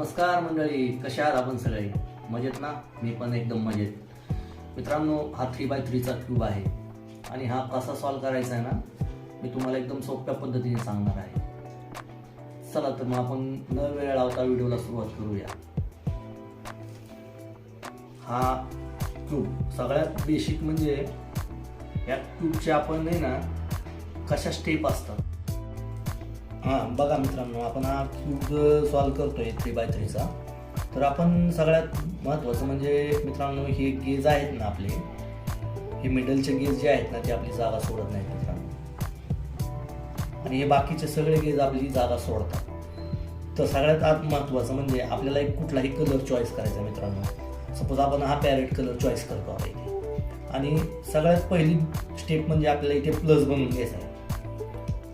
नमस्कार मंडळी कशा आहात आपण सगळे? मजेत ना? मी पण एकदम मजेत. मित्रांनो हा थ्री बाय थ्रीचा क्यूब आहे आणि हा कसा सॉल्व करायचा आहे ना मी तुम्हाला एकदम सोप्या पद्धतीने सांगणार आहे. चला तर मग आपण न वेळ लावता व्हिडिओला सुरुवात करूया. हा क्यूब सगळ्यात बेसिक म्हणजे या क्यूबचे आपण नाही ना कशा स्टेप असतात? हां बघा मित्रांनो आपण हा क्यूब सॉल्व करतोय थ्री बाय थ्रीचा तर आपण सगळ्यात महत्त्वाचं म्हणजे मित्रांनो हे गेज आहेत ना आपले. हे मिडलचे गेज जे आहेत ना ते आपली जागा सोडत नाहीत मित्रांनो. आणि हे बाकीचे सगळे गेज आपली जागा सोडतात. तर सगळ्यात आत महत्त्वाचं म्हणजे आपल्याला एक कुठलाही कलर चॉईस करायचा मित्रांनो. सपोज आपण हा पॅरेट कलर चॉईस करतो आता इथे. आणि सगळ्यात पहिली स्टेप म्हणजे आपल्याला इथे प्लस बनवून घ्यायचा आहे.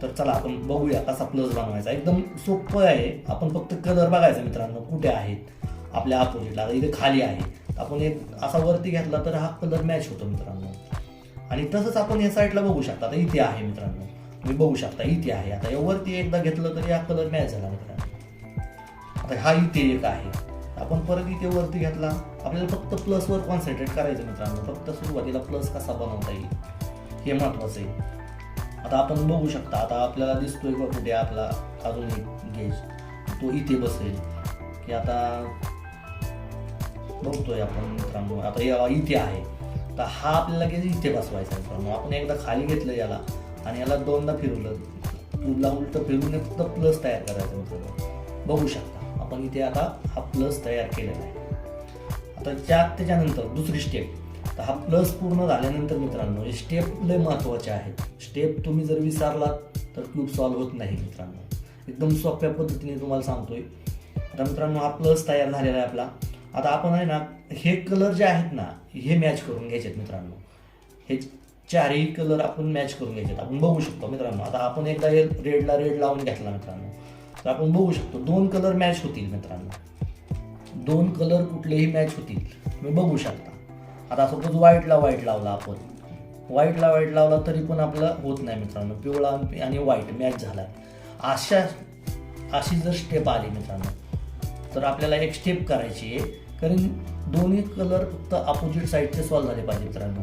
तर चला आपण बघूया कसा प्लस बनवायचा. एकदम सोपं आहे. आपण फक्त कलर बघायचा मित्रांनो कुठे आहेत. आपल्या अपोजिटला आता इथे खाली आहे. आपण एक असा वरती घेतला तर हा कलर मॅच होतो मित्रांनो. आणि तसंच आपण या साईडला बघू शकता. आता इथे आहे मित्रांनो. तुम्ही बघू शकता इथे आहे. आता या वरती एकदा घेतलं तर हा कलर मॅच झाला मित्रांनो. आता हा इथे एक आहे. आपण परत इथे वरती घेतला. आपल्याला फक्त प्लसवर कॉन्सन्ट्रेट करायचं मित्रांनो. फक्त सुरुवातीला प्लस कसा बनवता येईल हे महत्वाचं आहे. आता आपण बघू शकता आता आपल्याला दिसतोय का कुठे आपला अजून एक गेज. तो इथे बसेल. की आता बघतोय आपण मित्रांनो आता या- इथे आहे. तर हा आपल्याला गेज इथे बसवायचा मित्रांनो. आपण एकदा खाली घेतलं याला आणि याला दोनदा फिरवलं. उलटा उलट फिरून फक्त प्लस तयार करायचं मित्रांनो. बघू शकता. आपण इथे आता हा प्लस तयार केलेला आहे. आता त्या त्याच्यानंतर दुसरी स्टेप तर हा प्लस पूर्ण झाल्यानंतर मित्रांनो हे स्टेप लय महत्त्वाचे आहेत. स्टेप तुम्ही जर विसरलात तर क्यूब सॉल्व्ह होत नाही मित्रांनो. एकदम सोप्या पद्धतीने तुम्हाला सांगतोय. आता मित्रांनो हा प्लस तयार झालेला आहे आपला. आता आपण आहे ना हे कलर जे आहेत ना हे मॅच करून घ्यायचे आहेत मित्रांनो. हे चारही कलर आपण मॅच करून घ्यायचे आहेत. आपण बघू शकतो मित्रांनो. आता आपण एकदा हे रेडला रेड लावून घेतला मित्रांनो. तर आपण बघू शकतो दोन कलर मॅच होतील मित्रांनो. दोन कलर कुठलेही मॅच होतील. तुम्ही बघू शकता. आता सपोज व्हाईटला व्हाईट लावला आपण. व्हाईटला व्हाईट लावला तरी पण आपलं होत नाही मित्रांनो. पिवळा आणि व्हाईट मॅच झाला अशा अशी जर स्टेप आली मित्रांनो तर आपल्याला एक स्टेप करायची आहे. कारण दोन्ही कलर फक्त अपोजिट साईडचे सॉल्व झाले पाहिजे मित्रांनो.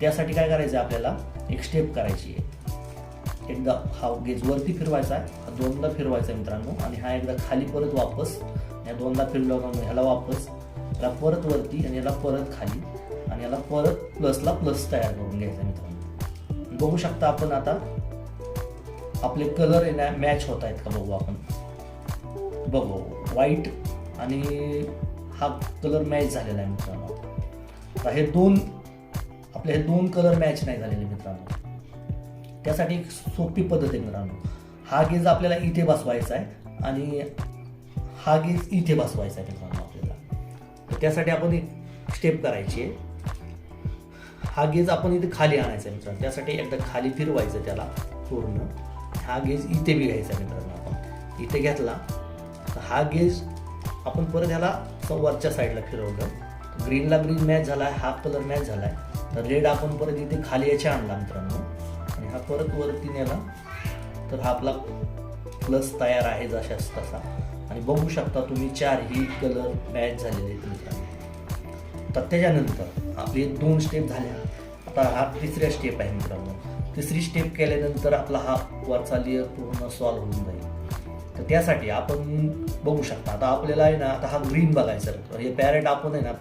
त्यासाठी काय करायचं आहे आपल्याला? एक स्टेप करायची आहे. एकदा हा गेज वरती फिरवायचा आहे. हा दोनदा फिरवायचा आहे मित्रांनो. आणि हा एकदा खाली परत वापस. या दोनदा फिरवला ह्याला वापस. याला परत वरती आणि याला परत खाली आणि याला परत प्लसला प्लस तयार करून घ्यायचा मित्रांनो. बघू शकता आपण आता आपले कलर आहे ना मॅच होत आहेत का बघू आपण? बघू व्हाईट आणि हा कलर मॅच झालेला आहे मित्रांनो. आता हे दोन आपले हे दोन कलर मॅच नाही झालेले मित्रांनो. त्यासाठी एक सोपी पद्धत आहे मित्रांनो. हा गेज आपल्याला इथे बसवायचा आहे आणि हा गेज इथे बसवायचा आहे मित्रांनो. त्यासाठी आपण एक स्टेप करायची आहे. हा गेज आपण इथे खाली आणायचा आहे मित्रांनो. त्यासाठी एकदा खाली फिरवायचं त्याला पूर्ण. हा गेज इथे बी घ्यायचा मित्रांनो आपण. इथे घेतला. तर हा गेज आपण परत ह्याला वरच्या साईडला फिरवलं. ग्रीनला ग्रीन मॅच झाला आहे हा कलर मॅच झाला आहे तर रेड आपण परत इथे खाली याच्या आणला मित्रांनो. आणि हा परत वरती नेला. तर हा आपला प्लस तयार आहे जशाच तसा. आणि बघू शकता तुम्ही चारही कलर मॅच झालेले आहेत मित्रांनो. तर त्याच्यानंतर आपले दोन स्टेप झाल्या आता हा तिसऱ्या स्टेप आहे मित्रांनो. तिसरी स्टेप केल्यानंतर आपला हा वरचा लेअर पूर्ण सॉल्व्ह होऊन जाईल. तर त्यासाठी आपण बघू शकता आता आपल्याला आहे ना आता हा ग्रीन बघायचा हे पॅरेट आपण आहे ना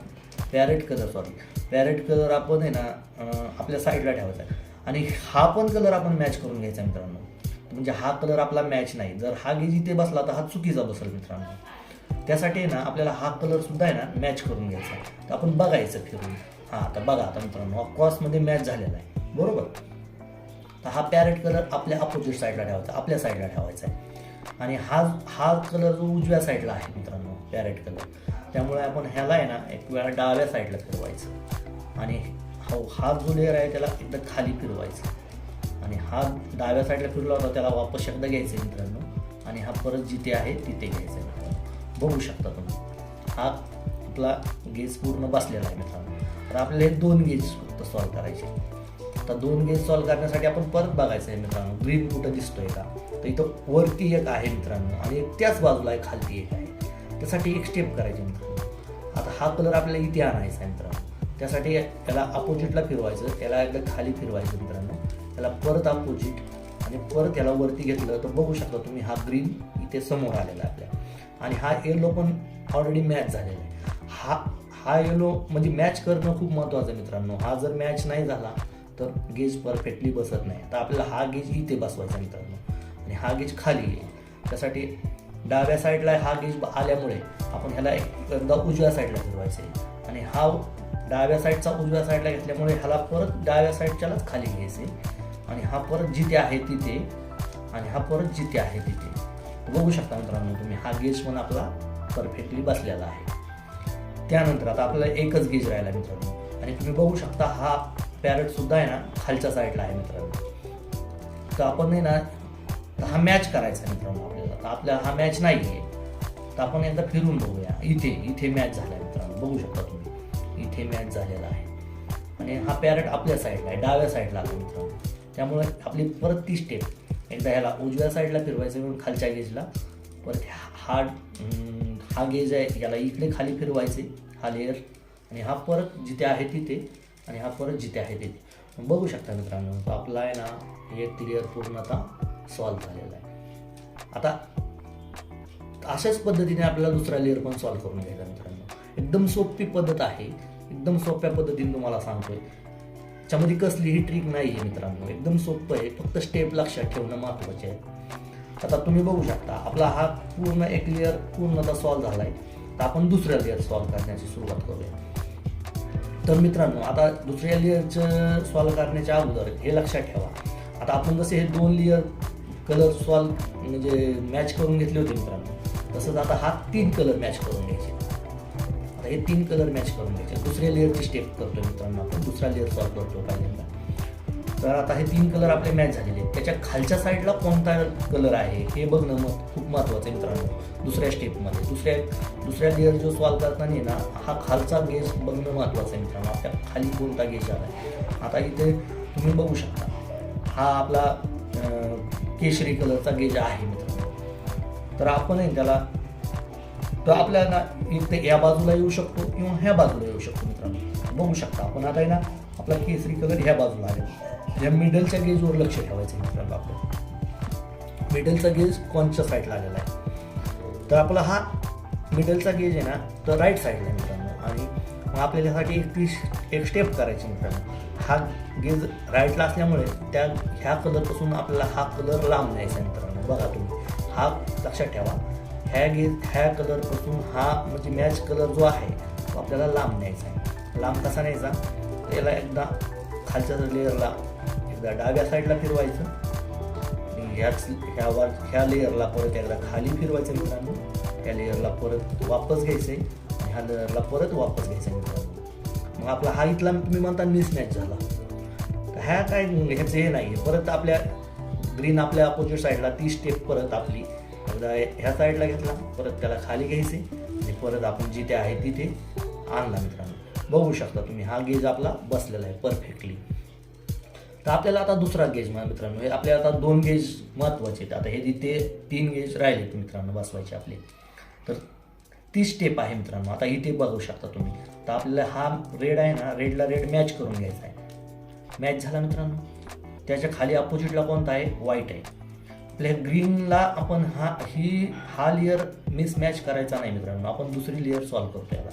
parrot colour sorry parrot colour आपण आहे ना आपल्या साईडला ठेवायचा आहे. आणि हा पण कलर आपण मॅच करून घ्यायचा मित्रांनो. म्हणजे हा कलर आपला मॅच नाही. जर हा गेज इथे बसला तर हा चुकीचा बसेल मित्रांनो. त्यासाठी ना आपल्याला हा कलर सुद्धा आहे ना मॅच करून घ्यायचा. आहे. तर आपण बघायचं फिरून. हां आता बघा आता मित्रांनो क्रॉसमध्ये मॅच झालेला आहे. बरोबर? तर हा पॅरेट कलर आपल्या अपोजिट साईडला ठेवायचा आपल्या साईडला ठेवायचा आहे. आणि हा हा कलर जो उजव्या साईडला आहे मित्रांनो पॅरेट कलर त्यामुळे आपण ह्याला आहे ना एक वेळा डाव्या साईडला फिरवायचं. आणि हा हा जो लेअर आहे त्याला एकदा खाली फिरवायचं. आणि हा डाव्या साईडला फिरला होता त्याला वापस शब्द घ्यायचं आहे मित्रांनो. आणि हा परत जिथे आहे तिथे घ्यायचा आहे मित्रांनो. बघू शकता तुम्ही. हा आपला गेज पूर्ण बसलेला आहे मित्रांनो. तर आपल्याला हे दोन गेज फक्त सॉल्व्ह करायचे आता दोन गेज सॉल्व्ह करण्यासाठी आपण परत बघायचं आहे मित्रांनो. ग्रीन कुठं दिसतोय का? तर इथं वरती एक आहे मित्रांनो. आणि एक त्याच बाजूला एक खालती एक आहे. त्यासाठी एक स्टेप करायची मित्रांनो. आता हा कलर आपल्याला इथे आणायचा आहे मित्रांनो. त्यासाठी याला अपोजिटला फिरवायचं. याला एकदा खाली फिरवायचं मित्रांनो. त्याला परत अपोजिट आणि परत याला वरती घेतलं तर बघू शकता तुम्ही हा ग्रीन इथे समोर आलेला आहे. आपल्या आणि हा येलो पण ऑलरेडी मॅच झालेला आहे. हा हा येलो म्हणजे मॅच करणं खूप महत्त्वाचं आहे मित्रांनो. हा जर मॅच नाही झाला तर गेज परफेक्टली बसत नाही. तर आपल्याला हा गेज इथे बसवायचा मित्रांनो. आणि हा गेज खाली आहे त्यासाठी डाव्या साईडला हा गेज आल्यामुळे आपण ह्याला एक- एकदा उजव्या साईडला फिरवायचं आहे. आणि हा डाव्या साईडचा उजव्या साईडला घेतल्यामुळे ह्याला परत डाव्या साईडच्यालाच खाली घ्यायचे आणि हा परत जिथे आहे तिथे आणि हा परत जिथे आहे तिथे. बघू शकता मित्रांनो तुम्ही हा गेज पण आपला परफेक्टली बसलेला आहे. त्यानंतर आता आपल्याला एकच गेज राहिला मित्रांनो. आणि तुम्ही बघू शकता हा पॅरेट सुद्धा आहे ना खालच्या साईडला आहे मित्रांनो. तर आपण आहे ना हा मॅच करायचा आहे मित्रांनो आपल्याला. तर आपल्या हा मॅच नाही आहे तर आपण एकदा फिरून बघूया. इथे इथे मॅच झाला आहे मित्रांनो. बघू शकता तुम्ही. इथे मॅच झालेला आहे. आणि हा पॅरेट आपल्या साईडला आहे डाव्या साईडला आला मित्रांनो. त्यामुळे आपली परत ती स्टेप एकदा ह्याला उजव्या साईडला फिरवायचं म्हणून खालच्या गेजला परत हा हा गेज आहे याला इकडे खाली फिरवायचे हा लेअर आणि हा परत जिथे आहे तिथे आणि हा परत जिथे आहे तिथे. बघू शकता मित्रांनो तो आपला आहे ना एक लेअर पूर्ण आता सॉल्व्ह झालेला आहे. आता अशाच पद्धतीने आपल्याला दुसरा लेअर पण सॉल्व्ह करून घ्यायचा मित्रांनो. एकदम सोपी पद्धत आहे. एकदम सोप्या पद्धतीने तुम्हाला सांगतोय. त्याच्यामध्ये कसलीही ट्रिक नाही आहे मित्रांनो. एकदम सोपं आहे. फक्त स्टेप लक्षात ठेवणं महत्त्वाचे आहे. आता तुम्ही बघू शकता आपला हा पूर्ण एक लेअर पूर्णतः सॉल्व्ह झाला आहे तर आपण दुसऱ्या लेअर सॉल्व्ह करण्याची सुरुवात करूया. तर मित्रांनो आता दुसऱ्या लेअरचं सॉल्व्ह करण्याच्या अगोदर हे लक्षात ठेवा. आता आपण जसे हे दोन लेअर कलर सॉल्व्ह म्हणजे मॅच करून घेतले होते मित्रांनो तसंच आता हा तीन कलर मॅच करून घ्यायचे. हे तीन कलर मॅच करून घ्यायचे. दुसऱ्या लेअरची स्टेप करतो मित्रांनो आपण. दुसरा लेअर सॉल्व करतो पहिल्यांदा. तर आता हे तीन कलर आपले मॅच झालेले आहेत. त्याच्या खालच्या साईडला कोणता कलर आहे हे बघणं मग खूप महत्त्वाचं आहे मित्रांनो. दुसऱ्या स्टेपमध्ये दुसऱ्या दुसऱ्या लेअर जो सॉल्व करताना आहे ना हा खालचा गेज बघणं महत्त्वाचं आहे मित्रांनो. आपल्या खाली कोणता गेज आला आहे आता इथे तुम्ही बघू शकता. हा आपला केशरी कलरचा गेज आहे मित्रांनो. तर आपण आहे त्याला तर आपल्याला एक तर या बाजूला येऊ शकतो किंवा ह्या बाजूला येऊ शकतो मित्रांनो. बघू शकता आपण आता आहे ना आपला केसरी कलर ह्या बाजूला आहे. या मिडलच्या गेजवर लक्ष ठेवायचं आहे मित्रांनो आपलं. मिडलचा गेज कोणच्या साईडला आलेला आहे? तर आपला हा मिडलचा गेज आहे ना तर राईट साईडला आहे मित्रांनो. आणि मग आपल्याला एक ती एक स्टेप करायची मित्रांनो. हा गेज राईटला असल्यामुळे त्या ह्या कलरपासून आपल्याला हा कलर लांब न्यायचा मित्रांनो. बघा तुम्ही. हा लक्षात ठेवा. ह्या घे ह्या कलरपासून हा म्हणजे मॅच कलर जो आहे तो आपल्याला लांब न्यायचा आहे. लांब कसा न्यायचा? त्याला एकदा खालच्या लेअरला एकदा डाव्या साईडला फिरवायचं. आणि ह्याच ह्या वर ह्या लेअरला परत एकदा खाली फिरवायचं मित्रांनो. ह्या लेअरला परत वापस घ्यायचं आहे ह्या लेअरला परत वापस घ्यायचं आहे मित्रांनो. मग आपला हा इथला तुम्ही म्हणता मिसमॅच झाला. तर ह्या काय ह्याचं हे नाही परत आपल्या ग्रीन आपल्या अपोजिट साईडला ती स्टेप परत आपली एकदा ह्या साईडला घेतला परत त्याला खाली घ्यायचे आणि परत आपण जिथे आहे तिथे आणला मित्रांनो. बघू शकता तुम्ही हा गेज आपला बसलेला आहे परफेक्टली तर आपल्याला आता दुसरा गेज मा- मित्रांनो. हे आपल्याला आता दोन गेज महत्त्वाचे आहेत. आता हे तिथे तीन गेज राहिलेत मित्रांनो बसवायचे आपले. तर ती स्टेप आहे मित्रांनो. आता इथे बघू शकता तुम्ही. तर आपल्याला हा रेड आहे ना रेडला रेड मॅच करून घ्यायचा आहे. मॅच झाला मित्रांनो. त्याच्याखाली अपोजिटला कोणता आहे? व्हाईट आहे. आपल्या ग्रीनला आपण हा ही हा लेअर मिसमॅच करायचा नाही मित्रांनो. आपण दुसरी लेअर सॉल्व्ह करतो याला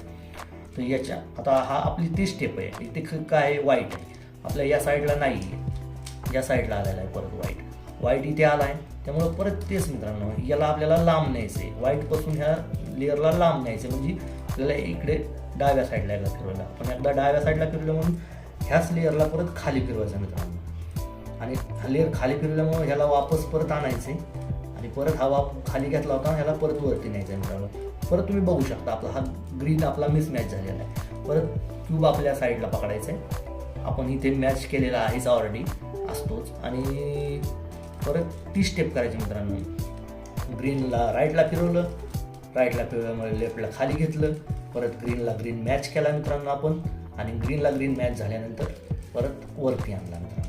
तर याच्या आता हा आपली ती स्टेप आहे. इथे काय वाईट आहे आपल्या या साईडला नाही. आहे या साईडला आलेला आहे परत वाईट वाईट इथे आला आहे त्यामुळं परत तेच मित्रांनो याला आपल्याला लांब न्यायचं आहे. व्हाईटपासून ह्या लेअरला लांब न्यायचं आहे. म्हणजे आपल्याला इकडे डाव्या साईडला यायला फिरवायला. पण एकदा डाव्या साईडला फिरलं म्हणून ह्याच लेअरला परत खाली फिरवायचं मित्रांनो. आणि हा लेअर खाली फिरल्यामुळे ह्याला वापस परत आणायचे. आणि परत हा वाप खाली घेतला होता ह्याला परत वरती न्यायचा मित्रांनो. परत तुम्ही बघू शकता आपला हा ग्रीन आपला मिसमॅच झालेला आहे. परत क्यूब आपल्या साईडला पकडायचा आहे. आपण इथे मॅच केलेला आहेच ऑलरेडी असतोच. आणि परत ती स्टेप करायची मित्रांनो. ग्रीनला राईटला फिरवलं राईटला फिरवल्यामुळे लेफ्टला खाली घेतलं परत ग्रीनला ग्रीन मॅच केला मित्रांनो आपण. आणि ग्रीनला ग्रीन मॅच झाल्यानंतर परत वरती आणला मित्रांनो.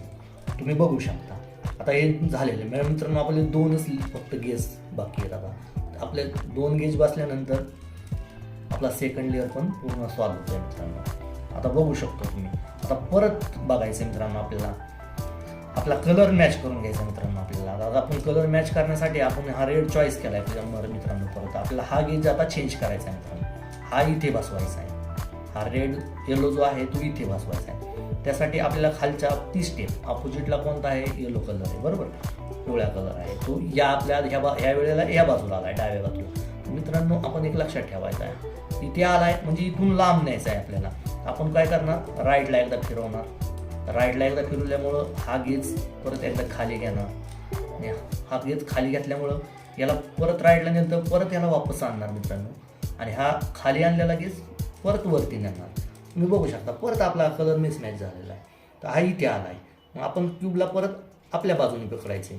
तुम्ही बघू शकता. आता हे झालेलं आहे. मित्रांनो आपले दोनच फक्त गेज बाकी आहेत आता. आपले दोन गेज बसल्यानंतर आपला सेकंड लेअर पण पूर्ण सॉल्व आहे मित्रांनो. आता बघू शकतो तुम्ही. आता परत बघायचं मित्रांनो आपल्याला. आपला कलर मॅच करून घ्यायचा मित्रांनो आपल्याला. आता आपण कलर मॅच करण्यासाठी आपण हा रेड चॉईस केला आहे मित्रांनो परत. आपल्याला हा गेज आता चेंज करायचा आहे मित्रांनो. हा इथे बसवायचा आहे. हा रेड येलो जो आहे तो इथे बसवायचा आहे. त्यासाठी आपल्याला खालच्या ती स्टेप अपोजिटला कोणता आहे? येलो कलर आहे. बरोबर? पिवळ्या कलर आहे. तो या आपल्या ह्या बा ह्या वेळेला या बाजूला आला आहे डाव्या बाजूला. मित्रांनो आपण एक लक्षात ठेवायचं आहे. इथे आलाय म्हणजे इथून लांब न्यायचा आहे आपल्याला. आपण काय करणार? राईटला एकदा फिरवणार. राईटला एकदा फिरवल्यामुळं हा गेज परत एकदा खाली घेणार. हा गेज खाली घेतल्यामुळं याला परत राईटला नेलं तर परत याला वापस आणणार मित्रांनो. आणि हा खाली आणलेला गेज परत वरती नेणार. तुम्ही बघू शकता. परत आपला कलर मिसमॅच झालेला आहे. तर हा इथे आला आहे मग आपण क्यूबला परत आपल्या बाजूने पकडायचे.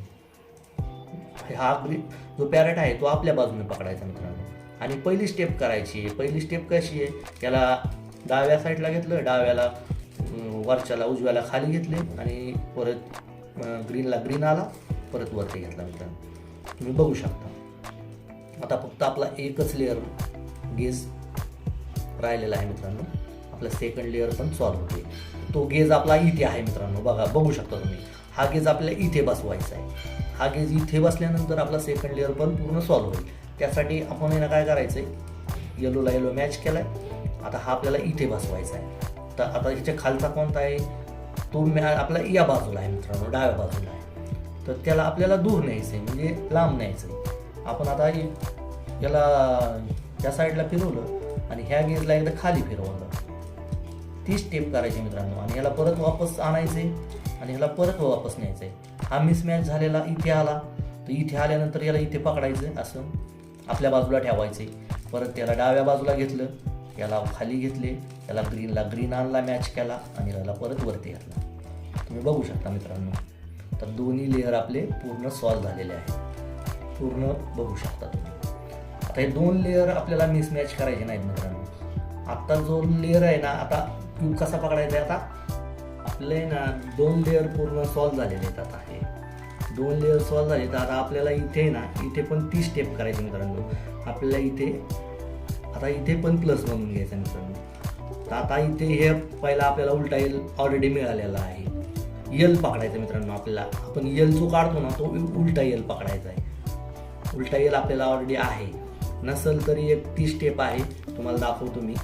हा ग्री जो पॅरेट आहे तो आपल्या बाजूने पकडायचा मित्रांनो. आणि पहिली स्टेप करायची आहे. पहिली स्टेप कशी आहे? त्याला डाव्या साईडला घेतलं डाव्याला वरच्याला उजव्याला खाली घेतले आणि परत ग्रीनला ग्रीन आला परत वरती घेतला मित्रांनो. तुम्ही बघू शकता. आता फक्त आपला एकच लेअर गेज राहिलेला आहे मित्रांनो. आपला सेकंड लेअर पण सॉल्व होते. तो गेज आपला इथे आहे मित्रांनो बघा बघू शकता तुम्ही. हा गेज आपल्याला इथे बसवायचा आहे. हा गेज इथे बसल्यानंतर आपला सेकंड लेअर पण पूर्ण सॉल्व होईल. त्यासाठी आपण यांना काय करायचं आहे येलोला येलो मॅच केला आहे आता हा आपल्याला इथे बसवायचा आहे. तर आता ह्याच्या खालचा कोणता आहे? तो मॅ आपला या बाजूला आहे मित्रांनो डाव्या बाजूला आहे. तर त्याला आपल्याला दूर न्यायचं आहे म्हणजे लांब न्यायचं आहे. आपण आता हे- याला या साईडला फिरवलं आणि ह्या गेजला एकदा खाली फिरवलं. ती स्टेप करायची मित्रांनो. आणि ह्याला परत वापस आणायचे आणि ह्याला परत वापस न्यायचे. हा मिसमॅच झालेला इथे आला. तर इथे आल्यानंतर याला इथे पकडायचं असं आपल्या बाजूला ठेवायचे. परत त्याला डाव्या बाजूला घेतलं. याला खाली घेतले. त्याला ग्रीनला ग्रीन आणला मॅच केला आणि याला परत वरती घातला तुम्ही बघू शकता मित्रांनो. तर दोन्ही लेअर आपले पूर्ण सॉल्व झालेले आहे पूर्ण बघू शकता तुम्ही. आता हे दोन लेअर आपल्याला मिसमॅच करायचे नाहीत मित्रांनो. आत्ता जो लेअर आहे ना आता क्यूब कसा पकडायचा आहे आता? आपले ना दोन लेअर पूर्ण सॉल्व झालेले आहेत आता हे. दोन लेअर सॉल्व झाले तर आता आपल्याला इथे ना इथे पण ती स्टेप करायची मित्रांनो. आपल्याला इथे आता इथे पण प्लस म्हणून घ्यायचं मित्रांनो. तर आता इथे हे पहिला आपल्याला उलटा येल ऑलरेडी मिळालेला आहे. यल पकडायचं मित्रांनो आपल्याला. आपण यल जो काढतो ना तो उलटा यल पकडायचा आहे. उलटा येल आपल्याला ऑलरेडी आहे. नसल तरी एक ती स्टेप आहे. तुम्हाला दाखवतो मी.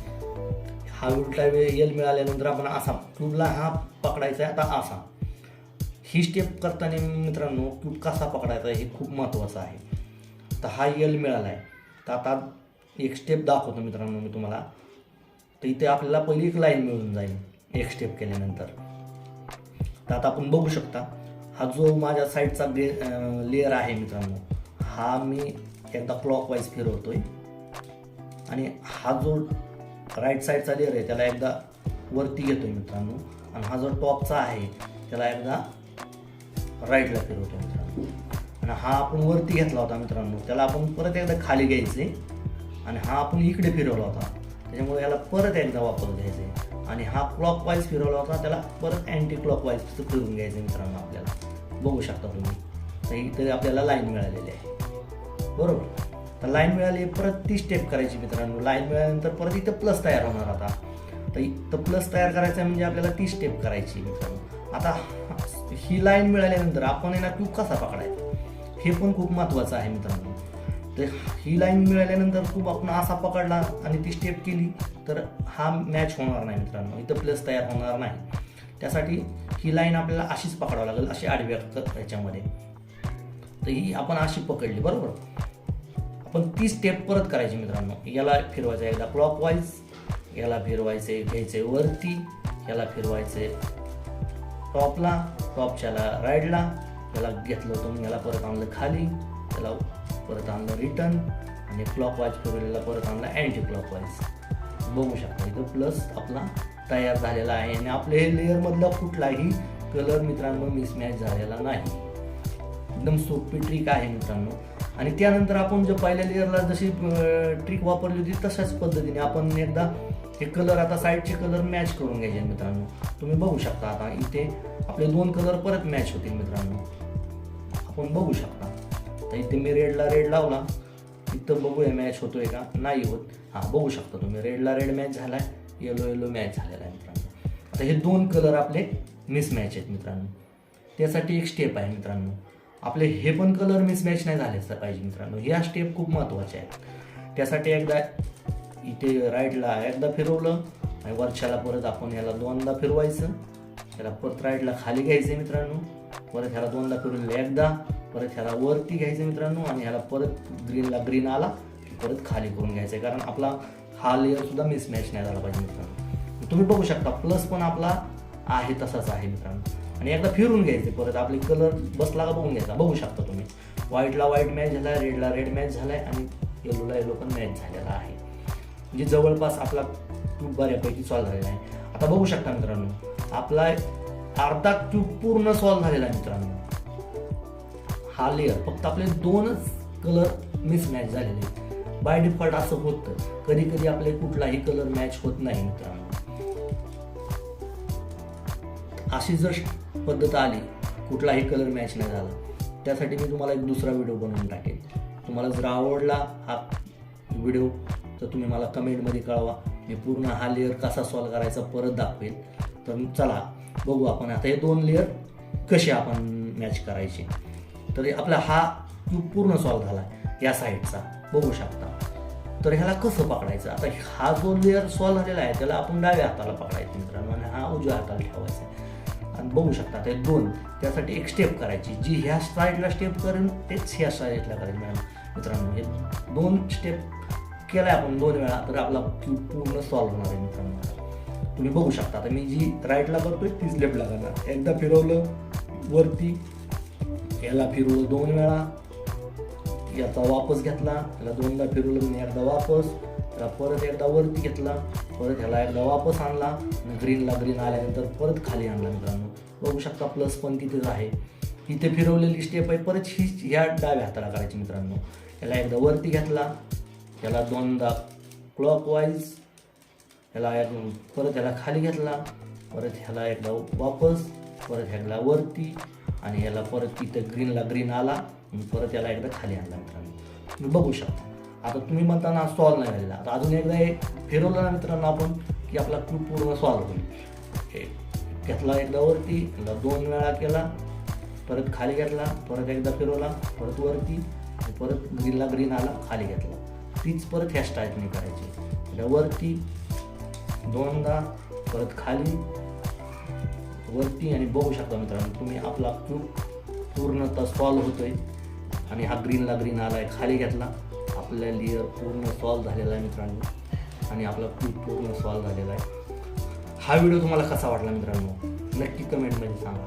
हा उलटा एल मिळाल्यानंतर आपण आसाम. क्यूबला हा पकडायचा आहे आता आसाम. ही स्टेप करताना मित्रांनो क्यूब कसा पकडायचा हे खूप महत्त्वाचं आहे. तर हा यल मिळाला आहे तर आता एक स्टेप दाखवतो मित्रांनो मी तुम्हाला. तर इथे आपल्याला पहिली एक लाईन मिळून जाईल एक स्टेप केल्यानंतर. तर आता आपण बघू शकता हा जो माझ्या साईडचा ग्रे लेअर आहे मित्रांनो हा मी एकदा क्लॉकवाईज फिरवतोय. आणि हा जो राईट साईडचा लेअर आहे त्याला एकदा वरती घेतोय मित्रांनो. आणि हा जो टॉपचा आहे त्याला एकदा राईटला फिरवतो मित्रांनो. आणि हा आपण वरती घेतला होता मित्रांनो. त्याला आपण परत एकदा खाली घ्यायचे. आणि हा आपण इकडे फिरवला होता. त्याच्यामुळे याला परत एकदा वापर घ्यायचे. आणि हा क्लॉकवाईज फिरवला होता त्याला परत अँटी क्लॉकवाईज फिरवून घ्यायचं मित्रांनो आपल्याला. बघू शकता तुम्ही. तर इथे आपल्याला लाईन मिळालेली आहे. बरोबर? तर लाईन मिळाली परत ती स्टेप करायची मित्रांनो. लाईन मिळाल्यानंतर परत इथं प्लस तयार होणार आता. तर इथं प्लस तयार करायचा आहे म्हणजे आपल्याला ती स्टेप करायची मित्रांनो. आता ही लाईन मिळाल्यानंतर आपण आहे ना क्यूब कसा पकडायचा? हे पण खूप महत्त्वाचं आहे मित्रांनो. तर ही लाईन मिळाल्यानंतर खूप आपण असा पकडला आणि ती स्टेप केली तर हा मॅच होणार नाही मित्रांनो. इथं प्लस तयार होणार नाही. त्यासाठी ही लाईन आपल्याला अशीच पकडावं लागेल अशी आडव्या क- ह्याच्यामध्ये तर ही आपण अशी पकडली बरोबर? पण ती स्टेप परत करायची मित्रांनो. याला फिरवायचं एकदा क्लॉकवाईज याला फिरवायचे घ्यायचे वरती याला फिरवायचे टॉपला टॉपच्याला राईडला याला घेतलं होतं याला परत आणलं खाली त्याला परत आणलं रिटर्न आणि क्लॉकवाईज फिरवलेला परत आणला अँटी क्लॉक वाईज बघू शकता इथं प्लस आपला तयार झालेला आहे आणि आपल्या हे लेअरमधला कुठलाही कलर मित्रांनो मिसमॅच झालेला नाही. एकदम सोपी ट्रिक आहे मित्रांनो. आणि त्यानंतर आपण जो पहिल्या लेअरला जशी ट्रिक वापरली होती तशाच पद्धतीने आपण एकदा हे कलर आता साईडचे कलर मॅच करून घ्यायचे मित्रांनो. तुम्ही बघू शकता आता इथे आपले दोन कलर परत मॅच होतील मित्रांनो. आपण बघू शकता. तर इथे मी रेडला रेड लावला. इथं बघूया मॅच होतोय का? नाही होत. हां बघू शकता तुम्ही. रेडला रेड मॅच झाला आहे येलो येलो मॅच झालेला आहे मित्रांनो. आता हे दोन कलर आपले मिसमॅच आहेत मित्रांनो. त्यासाठी एक स्टेप आहे मित्रांनो. आपले हे पण कलर मिसमॅच नाही झाले असं पाहिजे मित्रांनो. ह्या स्टेप खूप महत्त्वाच्या आहेत. त्यासाठी एकदा इथे राईटला एकदा फिरवलं आणि वरच्याला परत आपण ह्याला दोनदा फिरवायचं. त्याला परत राईटला खाली घ्यायचं मित्रांनो. परत ह्याला दोनदा फिरून एकदा परत ह्याला वरती घ्यायचं मित्रांनो आणि ह्याला परत ग्रीनला ग्रीन आला की परत खाली करून घ्यायचं कारण आपला हा लेअरसुद्धा मिसमॅच नाही झाला पाहिजे मित्रांनो. तुम्ही बघू शकता प्लस पण आपला आहे तसाच आहे मित्रांनो. आणि एकदा फिरून घ्यायचे परत आपले कलर बसला का बघून घ्यायचा. बघू शकता तुम्ही. व्हाईटला व्हाईट मॅच झाला रेडला रेड मॅच झालाय आणि येलोला येलो पण मॅच झालेला आहे. म्हणजे जवळपास आपला ट्यूब बऱ्यापैकी सॉल्व्ह झालेला आहे. आता बघू शकता मित्रांनो आपला अर्धा ट्यूब पूर्ण सॉल्व्ह झालेला आहे मित्रांनो. हा लेअर फक्त आपले दोनच कलर मिसमॅच झालेले बाय डिफॉल्ट असं होतं. कधी कधी आपले कुठलाही कलर मॅच होत नाही मित्रांनो. अशी जर पद्धत आली कुठलाही कलर मॅच नाही झाला त्यासाठी मी तुम्हाला एक दुसरा व्हिडिओ बनवून टाकेल तुम्हाला जर आवडला हा व्हिडिओ तर तुम्ही मला कमेंटमध्ये कळवा. मी पूर्ण हा लेअर कसा सॉल्व करायचा परत दाखवेल तर चला बघू आपण आता हे दोन लेअर कसे आपण मॅच करायचे. तर आपला हा क्यूब पूर्ण सॉल्व झाला या साईडचा बघू शकता. तर ह्याला कसं पकडायचं? आता हा जो लेअर सॉल्व झालेला आहे त्याला आपण डाव्या हाताला पकडायचं मित्रांनो आणि हा उजव्या हाताला ठेवायचा आणि बघू शकता ते दोन त्यासाठी एक स्टेप करायची. जी ह्या साईडला स्टेप करेन तेच ह्या साईडला करेन मॅडम मित्रांनो हे दोन स्टेप केलाय आपण दोन वेळा तर आपला क्यूब पूर्ण सॉल्व होणार आहे मित्रांनो. तुम्ही बघू शकता आता मी जी राईटला करतोय तीच लेफ्टला करणार. एकदा फिरवलं वरती याला फिरवलं दोन वेळा याचा वापस घेतला याला दोनदा फिरवलं मी एकदा वापस त्याला परत एकदा वरती घेतला. परत ह्याला एकदा वापस आणला आणि ग्रीनला ग्रीन आल्यानंतर परत खाली आणला मित्रांनो. बघू शकता प्लस पण तिथेच आहे. इथे फिरवलेली स्टेप आहे. परत ही ह्या डाव्या हाताला करायची मित्रांनो. याला एकदा वरती घेतला. याला दोनदा क्लॉक वाईज ह्याला एक- परत ह्याला खाली घेतला. परत ह्याला एकदा वापस. परत ह्याला वरती. आणि ह्याला परत तिथं ग्रीनला ग्रीन आला. परत याला एकदा खाली आणला मित्रांनो. तुम्ही बघू शकता. आता तुम्ही म्हणताना सॉल्व नाही झालेला. आता अजून एकदा हे फिरवलं ना मित्रांनो आपण की आपला क्यूब पूर्ण सॉल्व होईल. घेतला एकदा वरती एकदा दोन वेळा केला परत खाली घेतला परत एकदा फिरवला परत वरती परत ग्रीनला ग्रीन आला खाली घेतला. तीच परत ह्या स्टाईलने करायची. एकदा वरती दोनदा परत खाली वरती आणि बघू शकता मित्रांनो तुम्ही आपला क्यूब पूर्णतः सॉल्व होतोय. आणि हा ग्रीनला ग्रीन आला आहे खाली घेतला. आपला लेअर पूर्ण सॉल्व झालेला आहे मित्रांनो. आणि आपला क्यूब पूर्ण सॉल्व झालेला आहे. हा व्हिडिओ तुम्हाला कसा वाटला मित्रांनो? नक्की कमेंटमध्ये सांगा.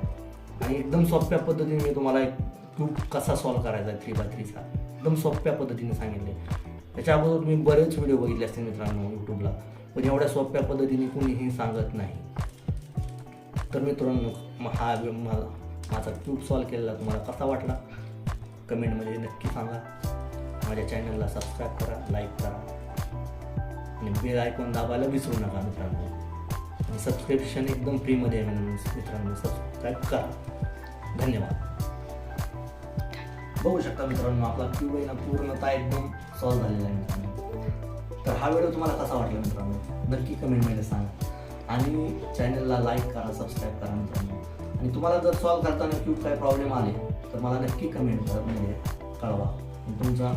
आणि एकदम सोप्या पद्धतीने मी तुम्हाला एक क्यूब कसा सॉल्व करायचा आहे थ्री बाय थ्रीचा एकदम सोप्या पद्धतीने सांगितले त्याच्या अगोदर तुम्ही बरेच व्हिडिओ बघितले असतील मित्रांनो यूट्यूबला पण एवढ्या सोप्या पद्धतीने कुणीही सांगत नाही. तर मित्रांनो मग हा व्हि- माझा क्यूब सॉल्व केलेला तुम्हाला कसा वाटला? कमेंटमध्ये नक्की सांगा. माझ्या चॅनलला सबस्क्राईब करा लाईक करा. आणि बेल आयकॉन दाबायला विसरू नका मित्रांनो. सबस्क्रिप्शन एकदम फ्रीमध्ये आहे म्हणून मित्रांनो सबस्क्राईब करा. धन्यवाद. बघू शकता मित्रांनो आपला क्यूब आहे ना पूर्णतः एकदम सॉल्व झालेला आहे मित्रांनो. तर हा व्हिडिओ तुम्हाला कसा वाटला मित्रांनो? नक्की कमेंटमध्ये सांगा. आणि चॅनलला लाईक करा सबस्क्राईब करा मित्रांनो. आणि तुम्हाला जर सॉल्व करताना क्यूब काय प्रॉब्लेम आले तर मला नक्की कमेंट म्हणजे कळवा. तुमचा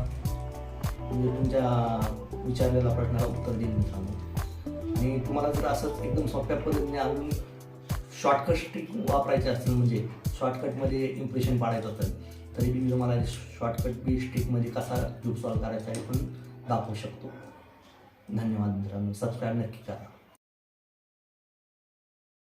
म्हणजे तुमच्या विचारलेला प्रश्नाला उत्तर देईन मित्रांनो आणि तुम्हाला जर असंच एकदम सोप्या पद्धतीने अजून शॉर्टकट स्टिक वापरायचे असतील म्हणजे शॉर्टकटमध्ये इम्प्रेशन पाडायचं असेल तरी मी तुम्हाला शॉर्टकट बी स्टिकमध्ये कसा क्यूब सॉल्व करायचा आहे पण दाखवू शकतो. धन्यवाद मित्रांनो. सबस्क्राईब नक्की करा.